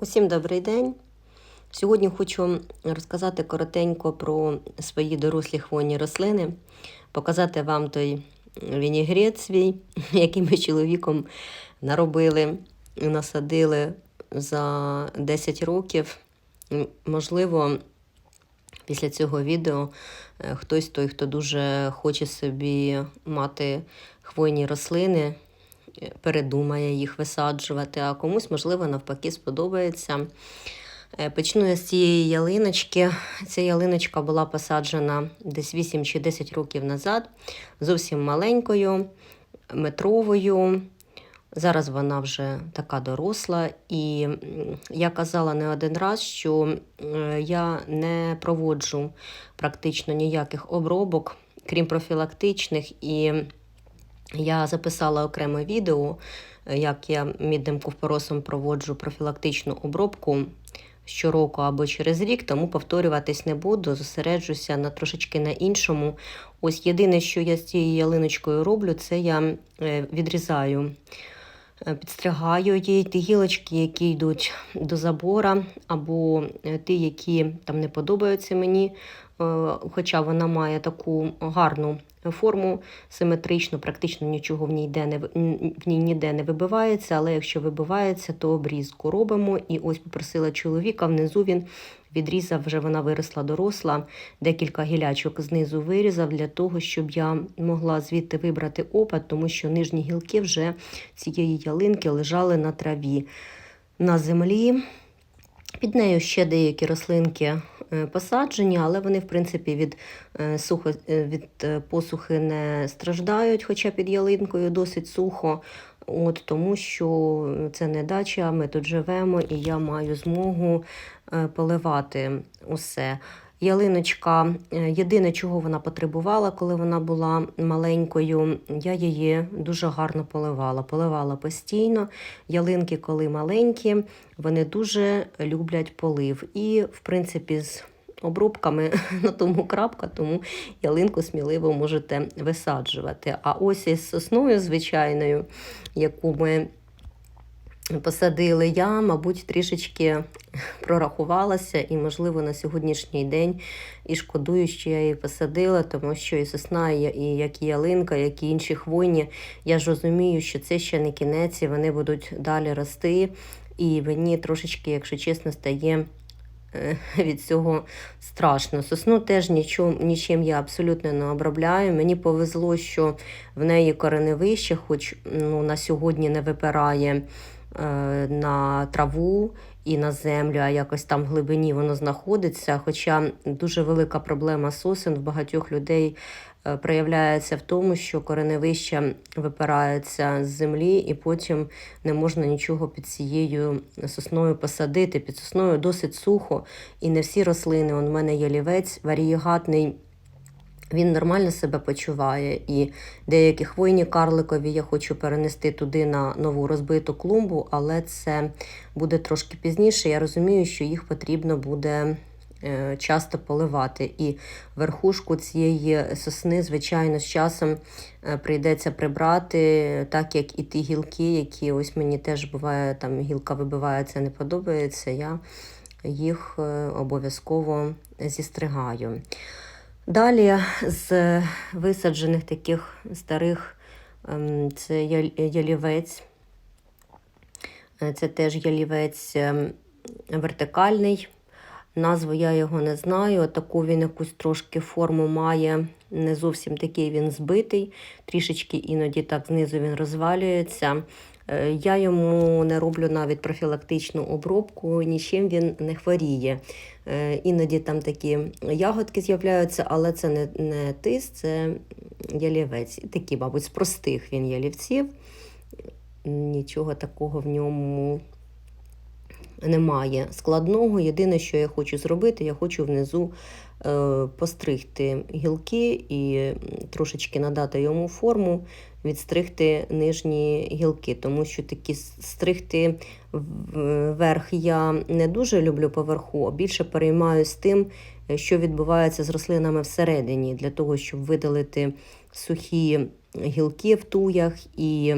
Усім добрий день. Сьогодні хочу розказати коротенько про свої дорослі хвойні рослини, показати вам той вінігрет свій, який ми чоловіком наробили і насадили за 10 років. Можливо, після цього відео е, хтось той, хто дуже хоче собі мати хвойні рослини, передумає їх висаджувати, а комусь, можливо, навпаки, сподобається. Е, Почну я з цієї ялиночки. Ця ялиночка була посаджена десь 8 чи 10 років назад, зовсім маленькою, метровою. Зараз вона вже така доросла, і я казала не один раз, що е, я не проводжу практично ніяких обробок, крім профілактичних. І я записала окреме відео, е, як я мідним ковпоросом проводжу профілактичну обробку щороку або через рік, тому повторюватись не буду, зосереджуся на трошечки на іншому. Ось єдине, що я з цією ялиночкою роблю, це я е, відрізаю. Е, Підстригаю їй ті гілочки, які йдуть до забора, або е, ті, які там не подобаються мені, е, хоча вона має таку гарну форму симетричну, практично нічого в ній, де не, в ній ніде не вибивається, але якщо вибивається, то обрізку робимо. І ось попросила чоловіка, внизу він відрізав, вже вона виросла доросла, декілька гілячок знизу вирізав для того, щоб я могла звідти вибрати опад, тому що нижні гілки вже цієї ялинки лежали на траві на землі. Під нею ще деякі рослинки е, посаджені, але вони, в принципі, від, е, сухо, е, від посухи не страждають, хоча під ялинкою досить сухо. От, тому що це не дача, ми тут живемо, і я маю змогу е, поливати усе. Ялиночка, е, єдине, чого вона потребувала, коли вона була маленькою, я її дуже гарно поливала. Поливала постійно. Ялинки, коли маленькі, вони дуже люблять полив. І, в принципі, з обробками на тому крапка, тому ялинку сміливо можете висаджувати. А ось із сосною звичайною, яку ми посадили, я, мабуть, трішечки прорахувалася, і, можливо, на сьогоднішній день і шкодую, що я її посадила, тому що і сосна, і як і ялинка, як і інші хвойні, я ж розумію, що це ще не кінець, і вони будуть далі рости. І мені трошечки, якщо чесно, стає від цього страшно. Сосну теж нічим, нічим я абсолютно не обробляю. Мені повезло, що в неї кореневище, хоч ну, на сьогодні не випирає е, на траву і на землю, а якось там в глибині воно знаходиться. Хоча дуже велика проблема сосен в багатьох людей проявляється в тому, що кореневища випираються з землі, і потім не можна нічого під цією сосною посадити. Під сосною досить сухо, і не всі рослини. В мене є лівець варієгатний. Він нормально себе почуває, і деякі хвойні карликові я хочу перенести туди на нову розбиту клумбу, але це буде трошки пізніше. Я розумію, що їх потрібно буде е, часто поливати. І верхушку цієї сосни, звичайно, з часом е, прийдеться прибрати, так як і ті гілки, які ось мені теж буває, там гілка вибивається, не подобається. Я їх е, обов'язково зістригаю. Далі з висаджених таких старих ем, це ялівець. Е, Це теж ялівець ем, вертикальний. Назву я його не знаю. Таку він якусь трошки форму має. Не зовсім такий він збитий, трішечки іноді так знизу він розвалюється. Е, Я йому не роблю навіть профілактичну обробку, нічим він не хворіє. Е, Іноді там такі ягодки з'являються, але це не, не тис, це ялівець. Такі, мабуть, з простих він ялівців. Нічого такого в ньому немає складного. Єдине, що я хочу зробити, я хочу внизу е, постригти гілки і трошечки надати йому форму, відстригти нижні гілки, тому що такі стригти в- верх я не дуже люблю поверху, а більше переймаюсь тим, е, що відбувається з рослинами всередині, для того, щоб видалити сухі гілки в туях і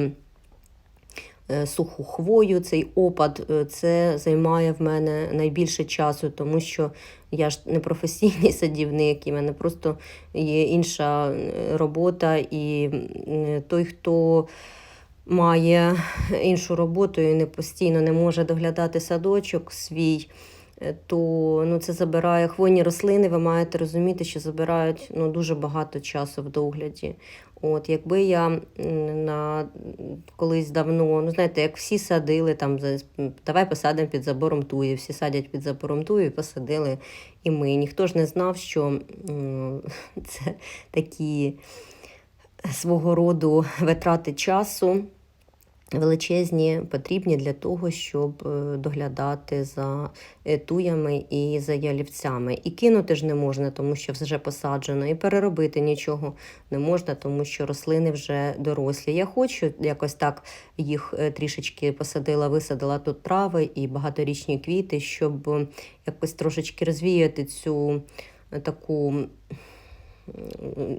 суху хвою, цей опад, е, це займає в мене найбільше часу, тому що я ж не професійний садівник, і в мене просто є інша е, робота, і той, хто має іншу роботу і не постійно не може доглядати садочок свій, е, то ну, це забирає хвойні рослини. Ви маєте розуміти, що забирають ну, дуже багато часу в догляді. От, якби я на колись давно, ну знаєте, як всі садили, там давай посадимо під забором туї, всі садять під забором туї, посадили і ми. Ніхто ж не знав, що це такі свого роду витрати часу величезні, потрібні для того, щоб е, доглядати за е, туями і за ялівцями. І кинути ж не можна, тому що вже посаджено, і переробити нічого не можна, тому що рослини вже дорослі. Я хочу якось так їх е, трішечки посадила, висадила тут трави і багаторічні квіти, щоб якось трошечки розвіяти цю таку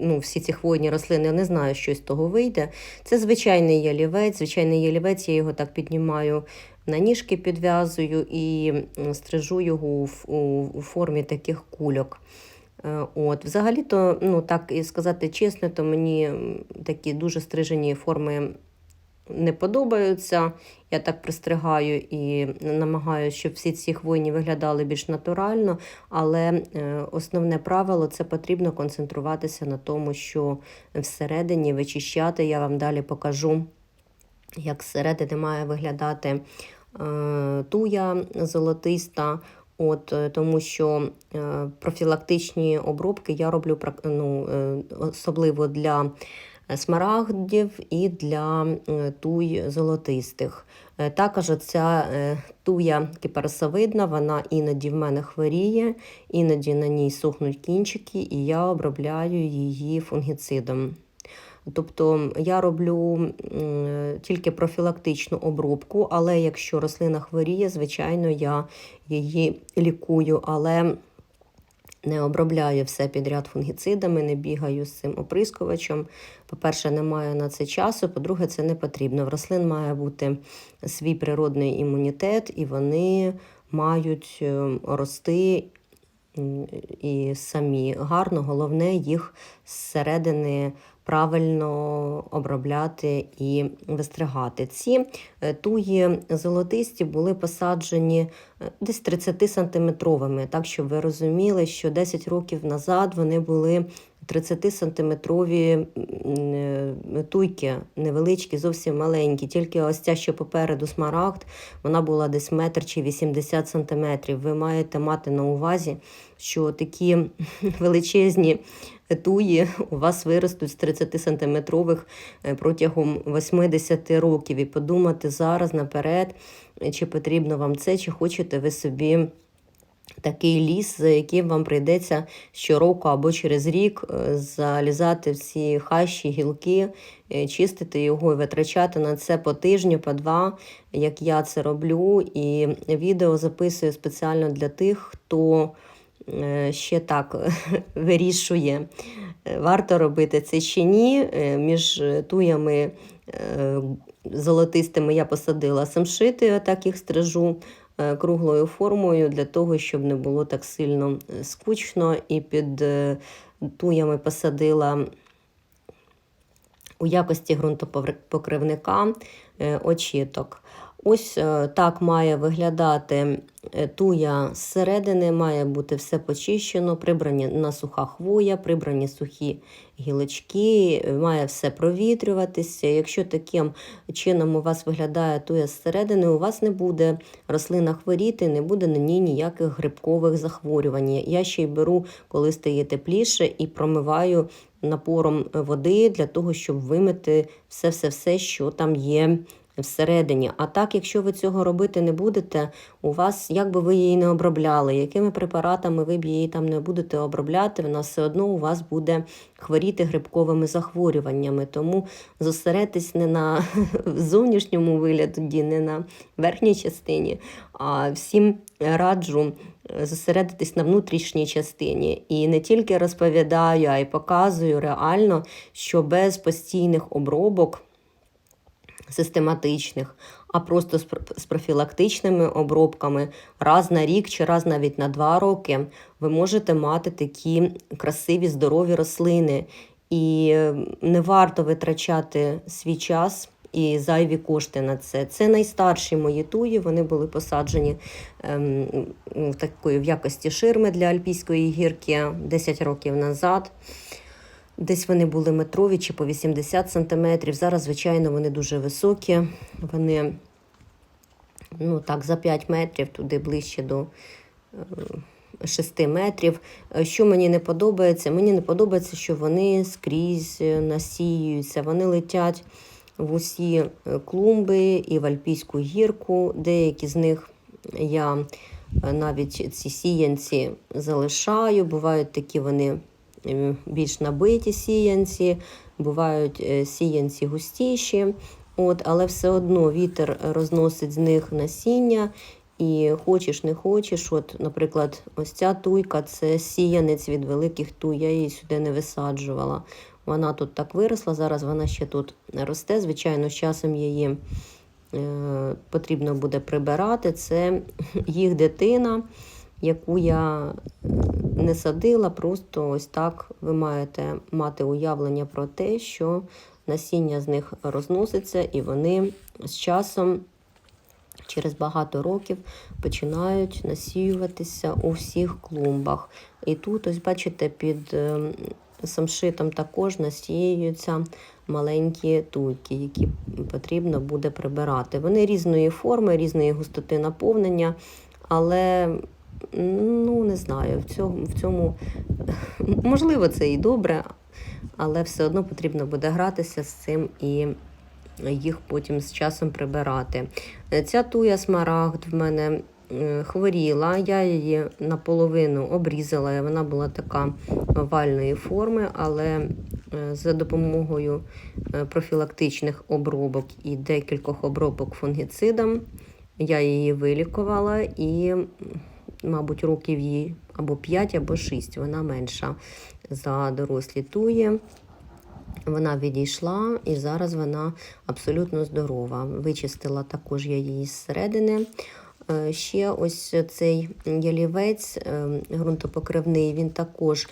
ну, всі ці хвойні рослини, я не знаю, що з того вийде. Це звичайний ялівець. Звичайний ялівець, я його так піднімаю на ніжки, підв'язую і стрижу його у, формі таких кульок. Е, От, взагалі-то, ну так і сказати чесно, то мені такі дуже стрижені форми не подобаються. Я так пристригаю і намагаюся, щоб всі ці хвойні виглядали більш натурально. Але е, основне правило це потрібно концентруватися на тому, що всередині вичищати. Я вам далі покажу, як зсередини має виглядати е, туя золотиста. От, е, тому що профілактичні обробки я роблю ну, особливо для смарагдів і для е, туй золотистих. Е, Також ця туя кипарисовидна, вона іноді в мене хворіє, іноді на ній сухнуть кінчики, і я обробляю її фунгіцидом. Тобто я роблю тільки профілактичну обробку, але якщо рослина хворіє, звичайно, я її лікую, але не обробляю все підряд фунгіцидами, не бігаю з цим оприскувачем. По-перше, немає на це часу. По-друге, це не потрібно. В рослин має бути свій природний імунітет, і вони мають е, рости і самі гарно. Головне їх зсередини правильно обробляти і вистригати. Ці е, туї золотисті були посаджені е, десь 30 сантиметровими, так щоб ви розуміли, що 10 років назад вони були 30-сантиметрові туйки, невеличкі, зовсім маленькі. Тільки ось ця, що попереду смарагд, вона була десь метр чи 80 сантиметрів. Ви маєте мати на увазі, що такі величезні туї у вас виростуть з 30-сантиметрових е, протягом 80 років. І подумати зараз наперед, е, чи потрібно вам це, чи хочете ви собі. Такий ліс, за яким вам прийдеться щороку або через рік е, залізати всі хащі, гілки, е, чистити його і витрачати на це по тижню, по два, як я це роблю. І відео записую спеціально для тих, хто е, ще так вирішує, варто робити це чи ні. Між туями золотистими я посадила самшити, отак їх стрижу круглою формою для того, щоб не було так сильно е, скучно. І під е, туями посадила у якості ґрунтопокривника е, очіток. Ось е, так має виглядати е, туя зсередини, має бути все почищено, прибрані на суха хвоя, прибрані сухі гілочки, е, має все провітрюватися. Якщо таким чином у вас виглядає туя зсередини, у вас не буде рослина хворіти, не буде на ній ніяких грибкових захворювань. Я ще й беру, коли стає тепліше, і промиваю напором води для того, щоб вимити все-все-все, що там є всередині. А так, якщо ви цього робити не будете, у вас, як би ви її не обробляли, якими препаратами ви б її там не будете обробляти, вона все одно у вас буде хворіти грибковими захворюваннями. Тому зосередьтесь не на зовнішньому вигляді, не на верхній частині, а всім раджу е, зосередитись на внутрішній частині. І не тільки розповідаю, а й показую реально, що без постійних обробок систематичних, а просто з профілактичними обробками раз на рік чи раз навіть на два роки ви можете мати такі красиві здорові рослини. І е, не варто витрачати свій час і зайві кошти на це. Це найстарші мої туї. Вони були посаджені ем, такою в якості ширми для альпійської гірки 10 років назад. Десь вони були метрові чи по 80 сантиметрів. Зараз, звичайно, вони дуже високі. Вони ну, так, за 5 метрів, туди ближче до е, 6 метрів. Е, Що мені не подобається? Мені не подобається, що вони скрізь е, насіюються. Вони летять в усі е, клумби і в Альпійську гірку. Деякі з них я е, навіть ці сіянці залишаю. Бувають такі вони е, більш набиті сіянці, бувають е, сіянці густіші. От, але все одно вітер розносить з них насіння, і хочеш, не хочеш. От, наприклад, ось ця туйка це сіянець від великих туй. Я її сюди не висаджувала. Вона тут так виросла. Зараз вона ще тут росте. Звичайно, з часом її е, потрібно буде прибирати. Це їх дитина, яку я не садила. Просто ось так ви маєте мати уявлення про те, що насіння з них розноситься, і вони з часом. Через багато років починають насіюватися у всіх клумбах. І тут, ось бачите, під е, самшитом також насіюються маленькі туйки, які потрібно буде прибирати. Вони різної форми, різної густоти наповнення, але ну не знаю, в цьому, в цьому можливо це і добре, але все одно потрібно буде гратися з цим і їх потім з часом прибирати. Е, Ця туя смарагд в мене е, хворіла, я її наполовину обрізала, і вона була така овальної форми, але е, за допомогою профілактичних обробок і декількох обробок фунгіцидом я її вилікувала і, мабуть, років їй або 5, або 6, вона менша за дорослі тує. Вона відійшла і зараз вона абсолютно здорова. Вичистила також я її зсередини. Е, Ще ось цей ялівець грунтопокривний, ґрунтопокривний, він також е,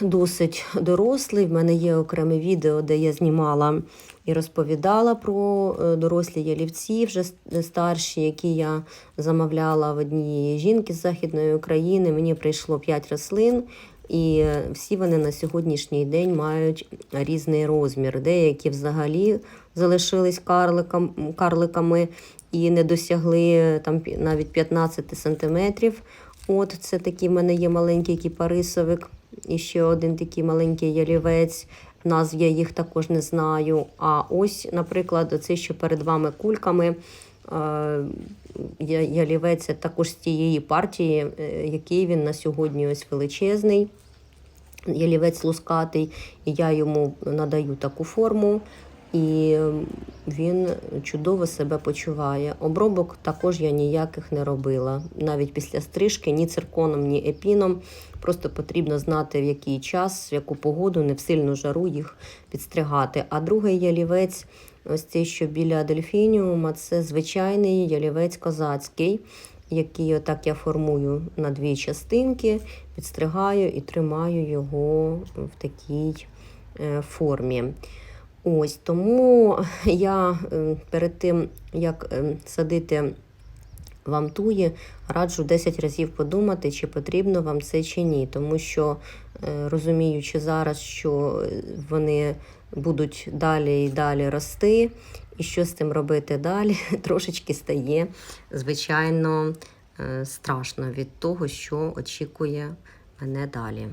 досить дорослий. В мене є окреме відео, де я знімала і розповідала про е, дорослі ялівці, вже старші, які я замовляла в однієї жінки з Західної України. Мені прийшло 5 рослин. І е, всі вони на сьогоднішній день мають різний розмір. Деякі взагалі залишились карликам, карликами і не досягли е, там навіть 15 сантиметрів. От це такий в мене є маленький кіпарисовик, і ще один такий маленький ялівець. Назв я їх також не знаю. А ось, наприклад, оце, що перед вами кульками. е, Ялівець це також з тієї партії, е, який він на сьогодні ось величезний. Ялівець лускатий, і я йому надаю таку форму, і він чудово себе почуває. Обробок також я ніяких не робила. Навіть після стрижки ні цирконом, ні епіном. Просто потрібно знати, в який час, в яку погоду, не в сильну жару їх підстригати. А другий ялівець, ось цей, що біля дельфініума, це звичайний ялівець козацький який отак я формую на дві частинки, підстригаю і тримаю його в такій е, формі. Ось тому я е, перед тим, як е, садити вам туї, раджу 10 разів подумати, чи потрібно вам це чи ні. Тому що, е, розуміючи зараз, що вони будуть далі і далі рости, і що з цим робити далі, трошечки стає, звичайно, страшно від того, що очікує мене далі.